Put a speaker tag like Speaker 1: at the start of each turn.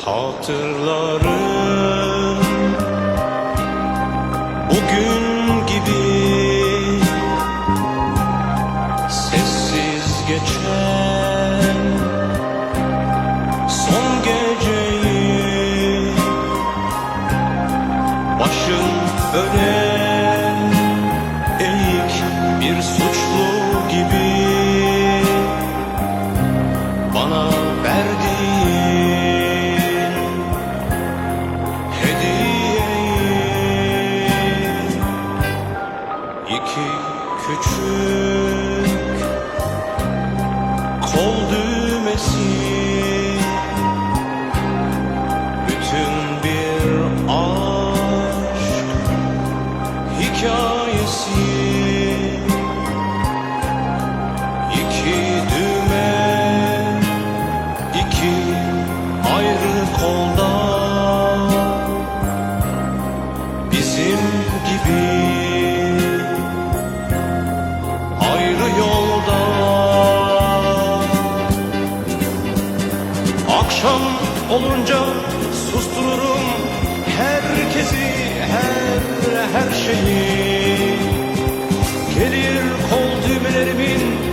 Speaker 1: Hatırlarım. Bugün gibi sessiz geçen son geceyi başım öne iki küçük kol düğmesi. Bütün bir aşk hikayesi. İki düğme iki ayrı kolda. Bizim gibi Akşam olunca sustururum herkesi her her şeyi. Gelir kol düğmelerimin